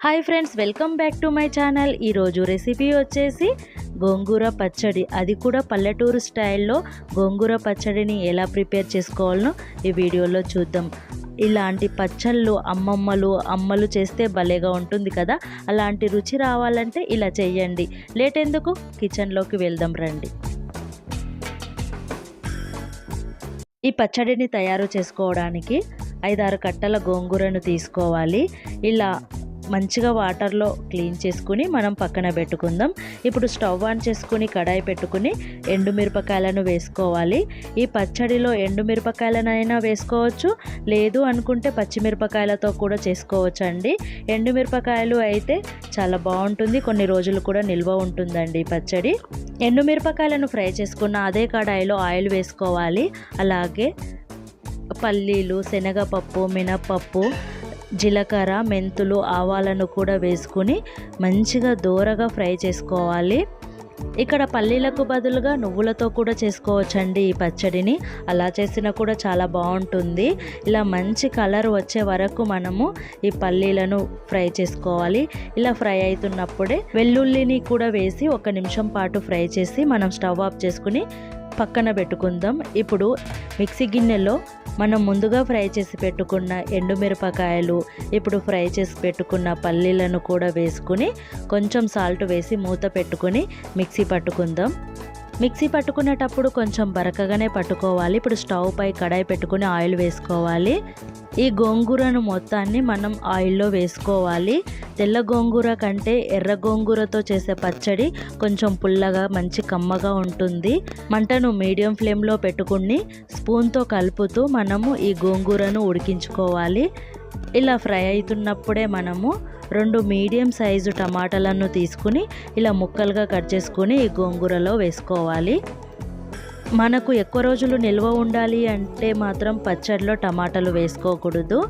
Hi friends welcome back to my channel ఈరోజు recipe వచ్చేసి గోంగూర పచ్చడి. అది కూడా పల్లెటూరు స్టైల్లో గోంగూర పచ్చడిని ఎలా ప్రిపేర్ చేసుకోవాలనో ఈ వీడియోలో చూద్దాం. ఇలాంటి పచ్చళ్ళు అమ్మమ్మలు అమ్మలు చేస్తే భలేగా ఉంటుంది కదా? అలాంటి రుచి రావాలంటే ఇలా చేయండి లేట్ ఎందుకు? కిచెన్లోకి వెళ్దాం రండి. ఈ పచ్చడిని తయారు చేసుకోవడానికి ఐదారు కట్టల గోంగూరను తీసుకోవాలి. ఇలా మంచిగా వాటర్లో క్లీన్ చేసుకుని మనం పక్కన పెట్టుకుందాం. ఇప్పుడు స్టవ్ ఆన్ చేసుకుని కడాయి పెట్టుకుని ఎండుమిరపకాయలను వేసుకోవాలి. ఈ పచ్చడిలో ఎండుమిరపకాయలనైనా వేసుకోవచ్చు. లేదు అనుకుంటే పచ్చిమిరపకాయలతో కూడా చేసుకోవచ్చు అండి ఎండుమిరపకాయలు అయితే చాలా బాగుంటుంది. కొన్ని రోజులు కూడా నిల్వ ఉంటుందండి పచ్చడి. ఎండుమిరపకాయలను ఫ్రై చేసుకున్న అదే కడాయిలో ఆయిల్ వేసుకోవాలి. అలాగే పల్లీలు శనగపప్పు మినపప్పు జీలకర్ర మెంతులు ఆవాలను కూడా వేసుకుని మంచిగా దూరగా ఫ్రై చేసుకోవాలి. ఇక్కడ పల్లీలకు బదులుగా నువ్వులతో కూడా చేసుకోవచ్చండి ఈ పచ్చడిని. అలా చేసినా కూడా చాలా బాగుంటుంది. ఇలా మంచి కలర్ వచ్చే వరకు మనము ఈ పల్లీలను ఫ్రై చేసుకోవాలి. ఇలా ఫ్రై అవుతున్నప్పుడే వెల్లుల్లిని కూడా వేసి ఒక నిమిషం పాటు ఫ్రై చేసి మనం స్టవ్ ఆఫ్ చేసుకుని పక్కన పెట్టుకుందాం. ఇప్పుడు మిక్సీ గిన్నెలో మనం ముందుగా ఫ్రై చేసి పెట్టుకున్న ఎండుమిరపకాయలు ఇప్పుడు ఫ్రై చేసి పెట్టుకున్న పల్లీలను కూడా వేసుకుని కొంచెం సాల్ట్ వేసి మూత పెట్టుకుని మిక్సీ పట్టుకుందాం. మిక్సీ పట్టుకునేటప్పుడు కొంచెం బరకగానే పట్టుకోవాలి. ఇప్పుడు స్టవ్ పై కడాయి పెట్టుకుని ఆయిల్ వేసుకోవాలి. ఈ గోంగూరను మొత్తాన్ని మనం ఆయిల్లో వేసుకోవాలి. తెల్ల గోంగూర కంటే ఎర్ర గోంగూరతో చేసే పచ్చడి కొంచెం పుల్లగా మంచి కమ్మగా ఉంటుంది. మంటను మీడియం ఫ్లేమ్లో పెట్టుకుని స్పూన్తో కలుపుతూ మనము ఈ గోంగూరను ఉడికించుకోవాలి. ఇలా ఫ్రై అవుతున్నప్పుడే మనము రెండు మీడియం సైజు టమాటాలను తీసుకుని ఇలా ముక్కలుగా కట్ చేసుకుని ఈ గోంగూరలో వేసుకోవాలి. మనకు ఎక్కువ రోజులు నిల్వ ఉండాలి అంటే మాత్రం పచ్చడిలో టమాటాలు వేసుకోకూడదు.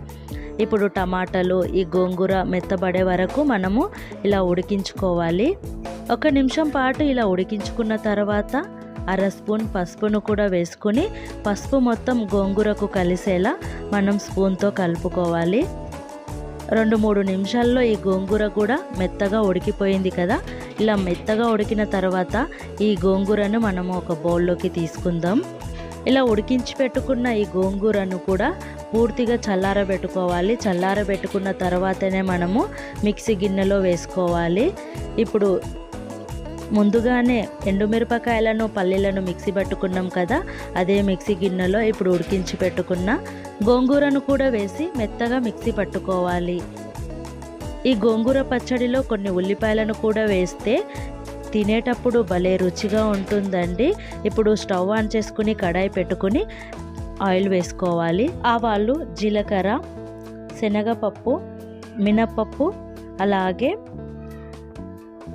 ఇప్పుడు టమాటాలు ఈ గోంగూర మెత్తబడే వరకు మనము ఇలా ఉడికించుకోవాలి. ఒక నిమిషం పాటు ఇలా ఉడికించుకున్న తర్వాత అర స్పూన్ పసుపును కూడా వేసుకుని పసుపు మొత్తం గోంగూరకు కలిసేలా మనం స్పూన్తో కలుపుకోవాలి. రెండు మూడు నిమిషాల్లో ఈ గోంగూర కూడా మెత్తగా ఉడికిపోయింది కదా? ఇలా మెత్తగా ఉడికిన తర్వాత ఈ గోంగూరను మనము ఒక బౌల్లోకి తీసుకుందాం. ఇలా ఉడికించి పెట్టుకున్న ఈ గోంగూరను కూడా పూర్తిగా చల్లారబెట్టుకోవాలి. చల్లారబెట్టుకున్న తర్వాతనే మనము మిక్సీ గిన్నెలో వేసుకోవాలి. ఇప్పుడు ముందుగానే ఎండుమిరపకాయలను పల్లీలను మిక్సీ పట్టుకున్నాం కదా అదే మిక్సీ గిన్నెలో ఇప్పుడు ఉడికించి పెట్టుకున్న గోంగూరను కూడా వేసి మెత్తగా మిక్సీ పట్టుకోవాలి. ఈ గోంగూర పచ్చడిలో కొన్ని ఉల్లిపాయలను కూడా వేస్తే తినేటప్పుడు భలే రుచిగా ఉంటుందండి. ఇప్పుడు స్టవ్ ఆన్ చేసుకుని కడాయి పెట్టుకుని ఆయిల్ వేసుకోవాలి. ఆవాలు జీలకర్ర శనగపప్పు మినపప్పు అలాగే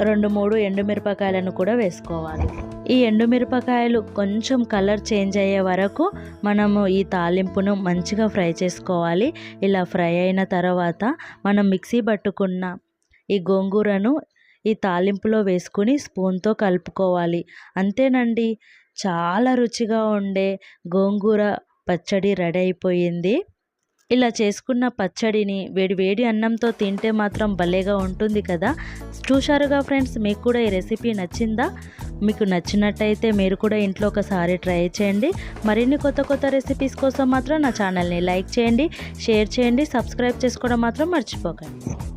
రెండు మూడు ఎండుమిరపకాయలను కూడా వేసుకోవాలి. ఈ ఎండుమిరపకాయలు కొంచెం కలర్ చేంజ్ అయ్యే వరకు మనము ఈ తాలింపును మంచిగా ఫ్రై చేసుకోవాలి. ఇలా ఫ్రై అయిన తర్వాత మనం మిక్సీ పట్టుకున్న ఈ గోంగూరను ఈ తాలింపులో వేసుకుని స్పూన్తో కలుపుకోవాలి. అంతేనండి చాలా రుచిగా ఉండే గోంగూర పచ్చడి రెడీ అయిపోయింది. ఇలా చేసుకున్న పచ్చడిని వేడి వేడి అన్నంతో తింటే మాత్రం భలేగా ఉంటుంది కదా. చూశారుగా ఫ్రెండ్స్ మీకు కూడా ఈ రెసిపీ నచ్చిందా? మీకు నచ్చినట్టయితే మీరు కూడా ఇంట్లో ఒకసారి ట్రై చేయండి. మరిన్ని కొత్త కొత్త రెసిపీస్ కోసం మాత్రం నా ఛానల్ని లైక్ చేయండి షేర్ చేయండి సబ్స్క్రైబ్ చేసుకోవడం మాత్రం మర్చిపోకండి.